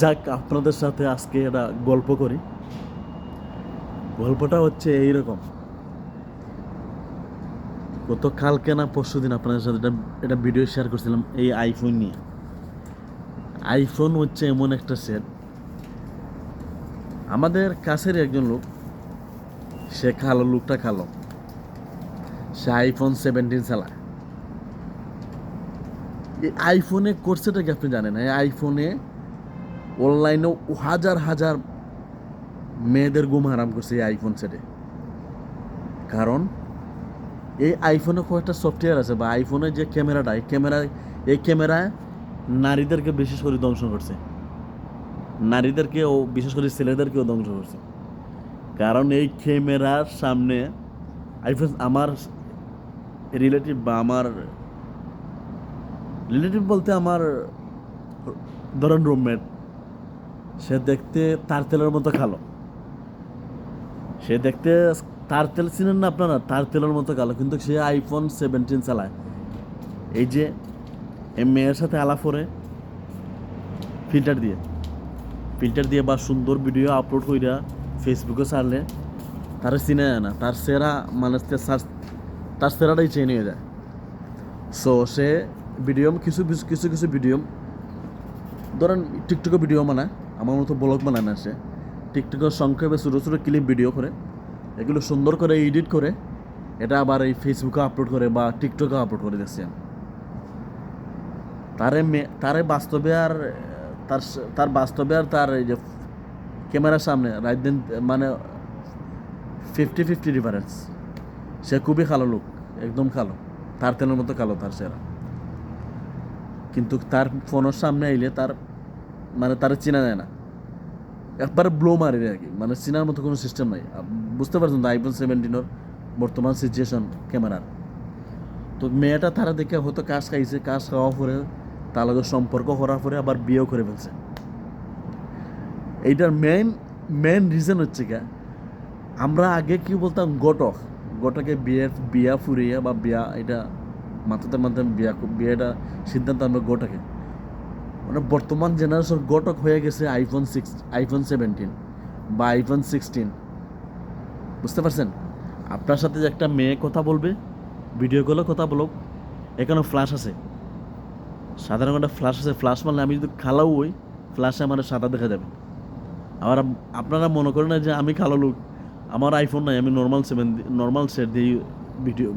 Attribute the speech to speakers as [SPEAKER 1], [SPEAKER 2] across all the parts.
[SPEAKER 1] যাক, আপনাদের সাথে আজকে এটা গল্প করি। গল্পটা হচ্ছে এইরকম। গত কালকে না পরশু দিন আপনাদের সাথে এটা এটা ভিডিও শেয়ার করছিলাম এই আইফোন নিয়ে। আইফোন হচ্ছে এমন একটা সেট আমাদের কাছের একজন লোক, সে খালো লোকটা খালো সে আইফোন সেভেন্টিন চালায়। এই আইফোনে করছেটা কি আপনি জানেন? এই আইফোনে অনলাইনেও হাজার হাজার মেয়েদের গুম হারাম করছে এই আইফোন সেটে কারণ এই আইফোনে কয়েকটা সফটওয়্যার আছে বা আইফোনের যে ক্যামেরাটা এই ক্যামেরায় এই ক্যামেরায় নারীদেরকে বিশেষ করে ধ্বংস করছে। নারীদেরকে ও বিশেষ করে ছেলেদেরকেও ধ্বংস করছে। কারণ এই ক্যামেরার সামনে আইফোন আমার রিলেটিভ বা আমার রিলেটিভ বলতে আমার ধরেন রুমমেট সে দেখতে তার তেলের মতো খালো সে দেখতে তার তেল চিনেন না আপনারা? তার তেলের মতো কালো। কিন্তু সে আইফোন সেভেন্টিন চালায়। এই যে এই মেয়ের সাথে আলাপ করে ফিল্টার দিয়ে। ফিল্টার দিয়ে বা সুন্দর ভিডিও আপলোড কইরা ফেসবুকে ছাড়লে তারা চিনে যায় না। তার সেরা মানে তার- সেরাটাই চেয়ে নিয়ে যায়। সো সে ভিডিও কিছু, কিছু- কিছু ভিডিও ধরেন টিকটকে ভিডিও বানায়। আমার মতো ব্লগ বানায় না সে টিকটকের সংক্ষেপে ছোটো ছোটো ক্লিপ ভিডিও করে, এগুলো সুন্দর করে এডিট করে, এটা আবার এই ফেসবুকে আপলোড করে বা টিকটকে আপলোড করে দিচ্ছে তারে মে- তারে বাস্তবে আর, তার তার বাস্তবে আর তার এই যে ক্যামেরার সামনে রাইট দিন মানে ফিফটি ফিফটি ডিফারেন্স সে খুবই কালো লোক একদম কালো। তার তেলের মতো কালো তার সেরা কিন্তু তার ফোনের সামনে আইলে তার মানে তার চেনা যায় না। একবার ব্লো মারে আর কি। মানে চেনার মতো কোনো সিস্টেম নাই। বুঝতে পারছেন তো আইফোন সেভেন্টিনের বর্তমান সিচুয়েশন ক্যামেরার তো মেয়েটা তারা দেখে হয়তো কাজ খাইছে, কাজ খাওয়া পরে তার লগে সম্পর্ক করার পরে আবার বিয়েও করে ফেলছে। এইটার মেইন মেইন রিজন হচ্ছে গা আমরা আগে কি বলতাম, গটক। গটকে বিয়ে, বিয়া ফুরিয়ে বা বিয়া, এটা মাথাতে মাথাতে বিয়া বিয়েটা সিদ্ধান্ত আমরা গটকে। মানে বর্তমান জেনারেশন গটক হয়ে গেছে আইফোন সিক্স আইফোন সেভেন্টিন বা আইফোন সিক্সটিন বুঝতে পারছেন? আপনার সাথে যে একটা মেয়ে কথা বলবে ভিডিও কলে কথা বলুক এখানে ফ্ল্যাশ আছে। সাধারণ একটা ফ্ল্যাশ আছে। ফ্ল্যাশ মারলে আমি যদি খালাও হই ফ্ল্যাশে আমার সাদা দেখা যাবে। আবার আপনারা মনে করেন না যে আমি খালো লোক আমার আইফোন নাই, আমি নর্মাল সেভেন নর্মাল সেট দিই ভিডিও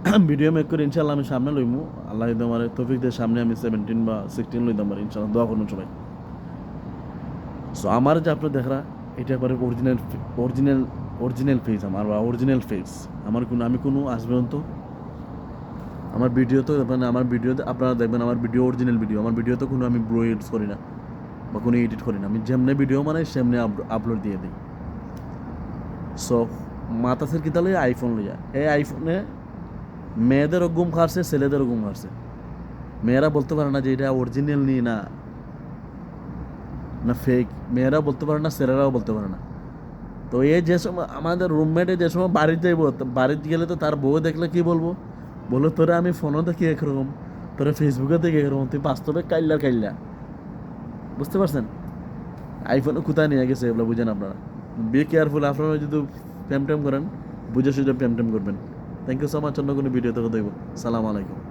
[SPEAKER 1] ভিডিও মেক করে ইনশাল্লাহ আমি সামনে লইমু। আল্লাহ আমার তফিক দিয়ে, সামনে আমি সেভেন্টিন বা সিক্সটিন লইতাম পারি ইনশাল্লাহ দোয়া করুন সবাই। সো আমার যে আপনার দেখরা, এটা একবারে অরিজিনাল অরিজিনাল অরিজিনাল ফেস আমার, বা অরিজিনাল ফেস আমার কোনো, আমি কোনো আসবে তো আমার ভিডিও তো মানে আমার ভিডিওতে আপনারা দেখবেন, আমার ভিডিও অরিজিনাল ভিডিও আমার ভিডিওতে কোনো আমি ব্লো এডিট করি না, বা কোনো এডিট করি না। আমি যেমনি ভিডিও মানে সেমনি আপলোড দিয়ে দিই। সো মাতাসের কি তাহলে আইফোন লইয়া? এই আইফোনে মেয়েদেরও গুম খাচ্ছে, ছেলেদেরও গুম খাচ্ছে। মেয়েরা বলতে পারে না যে এটা অরিজিনাল নিয়ে না না ফেক মেয়েরা বলতে পারে না, ছেলেরাও বলতে পারে না। তো এই যে সময় আমাদের রুমমেটে যে সময় বাড়িতে যাইব বাড়িতে গেলে তো তার বউ দেখলে কি বলব? বলো, তোরা আমি ফোনও দেখি একরকম, তোরা ফেসবুকে দেখি একরকম, তুই বাস্তবে কাইল্লা কাইল্লা। বুঝতে পারছেন? আইফোনে কোথায় নিয়ে গেছে এগুলো বুঝেন আপনারা। বি কেয়ারফুল আপনারা যদি প্রেম টেম করেন, বুঝে সুঝে প্রেম টেম করবেন। থ্যাংক ইউ সো মাচ অন্য কোনো ভিডিওতে দেখব সালাম আলাইকুম।